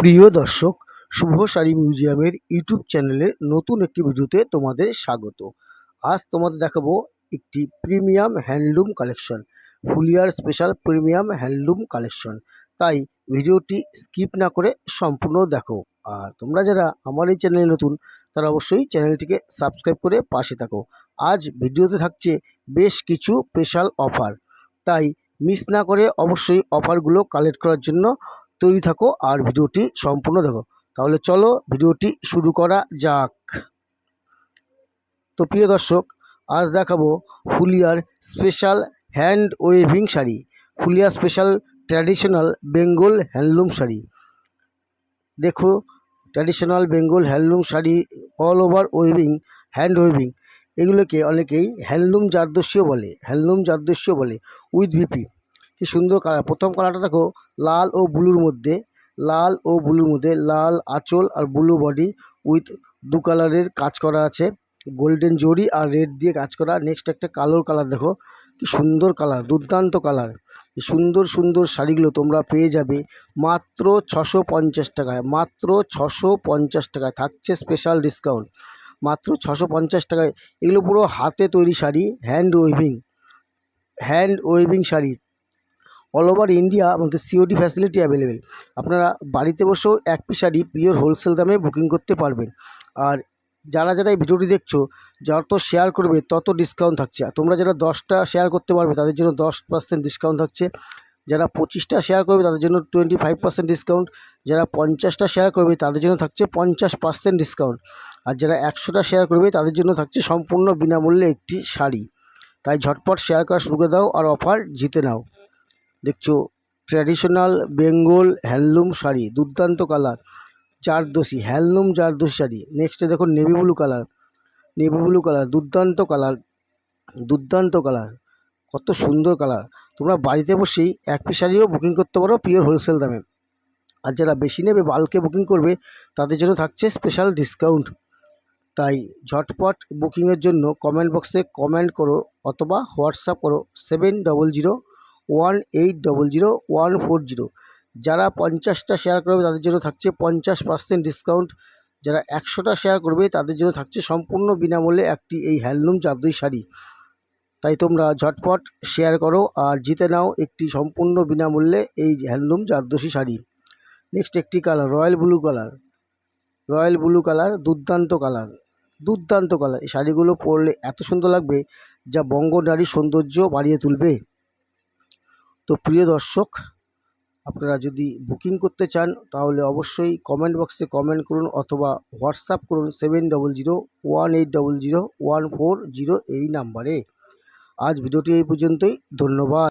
প্রিয় দর্শক, শুভ শাড়ি মিউজিয়ামের ইউটিউব চ্যানেলের নতুন একটি ভিডিওতে তোমাদের স্বাগত। আজ তোমাদের দেখাবো একটি প্রিমিয়াম হ্যান্ডলুম কালেকশন, ফুলিয়ার স্পেশাল প্রিমিয়াম হ্যান্ডলুম কালেকশন। তাই ভিডিওটি স্কিপ না করে সম্পূর্ণ দেখো। আর তোমরা যারা আমার এই চ্যানেলে নতুন, তারা অবশ্যই চ্যানেলটিকে সাবস্ক্রাইব করে পাশে থাকো। আজ ভিডিওতে থাকছে বেশ কিছু স্পেশাল অফার। তাই মিস না করে অবশ্যই অফারগুলো কালেক্ট করার জন্য তৈরি থাকো আর ভিডিওটি সম্পূর্ণ দেখো। তাহলে চলো ভিডিওটি শুরু করা যাক। তো প্রিয় দর্শক, আজ দেখাবো ফুলিয়ার special hand weaving sari, Phulia special traditional Bengal handloom sari. দেখো, traditional Bengal handloom sari all over weaving hand weaving এগুলোকে অনেকেই হ্যান্ডলুম জারদস্যও বলে, হ্যান্ডলুম জারদস্য বলে উইথ ভিপি কি সুন্দর কালার। প্রথম কালারটা দেখো, লাল ও ব্লুর মধ্যে। লাল ও ব্লুর মধ্যে, লাল, আঁচল আর ব্লু বডি উইথ দু কালারের কাজ করা আছে। গোল্ডেন জরি আর রেড দিয়ে কাজ করা। নেক্সট একটা কালোর কালার দেখো, কি সুন্দর কালার, দুর্দান্ত কালার। সুন্দর সুন্দর শাড়িগুলো তোমরা পেয়ে যাবে মাত্র ছশো পঞ্চাশ টাকায়, মাত্র ছশো পঞ্চাশ টাকায়। থাকছে স্পেশাল ডিসকাউন্ট মাত্র ছশো পঞ্চাশ টাকায়। এগুলো পুরো হাতে তৈরি sari hand weaving hand weaving sari. All over India আমাদের সিওডি ফ্যাসিলিটি অ্যাভেলেবেল আপনারা বাড়িতে বসেও এক পিস শাড়ি পিওর হোলসেল দামে বুকিং করতে পারবেন। আর যারা যারা এই ভিডিওটি দেখছ যত শেয়ার করবে, তত ডিসকাউন্ট থাকছে। তোমরা যারা দশটা শেয়ার করতে পারবে, তাদের জন্য দশ পার্সেন্ট ডিসকাউন্ট থাকছে। যারা পঁচিশটা শেয়ার করবে, তাদের জন্য টোয়েন্টি ফাইভ পার্সেন্ট ডিসকাউন্ট যারা পঞ্চাশটা শেয়ার করবে, তাদের জন্য থাকছে পঞ্চাশ পার্সেন্ট ডিসকাউন্ট আর যারা একশোটা শেয়ার করবে, তাদের জন্য থাকছে সম্পূর্ণ বিনামূল্যে একটি শাড়ি। তাই ঝটপট শেয়ার করা শুরু করে দাও আর অফার জিতে নাও। দেখছ? ট্র্যাডিশনাল বেঙ্গল হ্যান্ডলুম শাড়ি, দুর্দান্ত কালার জারদোসি হ্যান্ডলুম জারদোসি শাড়ি। নেক্সটে দেখো navy blue colour navy blue colour দুর্দান্ত কালার দুর্দান্ত কালার কত সুন্দর কালার তোমরা বাড়িতে বসেই এক পিস শাড়িও বুকিং করতে পারো পিওর হোলসেল দামে। আর যারা বেশি নেবে বাল্কে বুকিং করবে, তাদের জন্য থাকছে স্পেশাল ডিসকাউন্ট তাই ঝটপট বুকিংয়ের জন্য কমেন্ট বক্সে কমেন্ট করো অথবা হোয়াটসঅ্যাপ করো seven double zero one eight double zero, one four zero. যারা পঞ্চাশটা শেয়ার করবে, তাদের জন্য থাকছে পঞ্চাশ পার্সেন্ট ডিসকাউন্ট যারা একশোটা শেয়ার করবে, তাদের জন্য থাকছে সম্পূর্ণ বিনামূল্যে একটি এই হ্যান্ডলুম জাদুই শাড়ি। তাই তোমরা ঝটপট শেয়ার করো আর জিতে নাও একটি সম্পূর্ণ বিনামূল্যে এই হ্যান্ডলুম জারদোসি শাড়ি। নেক্সট একটি colour royal blue colour royal blue colour দুর্দান্ত কালার দুর্দান্ত কালার এই শাড়িগুলো পরলে এত সুন্দর লাগবে, যা বঙ্গ নারীর সৌন্দর্য বাড়িয়ে তুলবে। তো প্রিয় দর্শক, আপনারা যদি বুকিং করতে চান, তাহলে অবশ্যই কমেন্ট বক্সে কমেন্ট করুন অথবা হোয়াটসঅ্যাপ করুন seven double zero one eight double zero one four zero এই নাম্বারে আজ ভিডিওটি এই পর্যন্তই, ধন্যবাদ।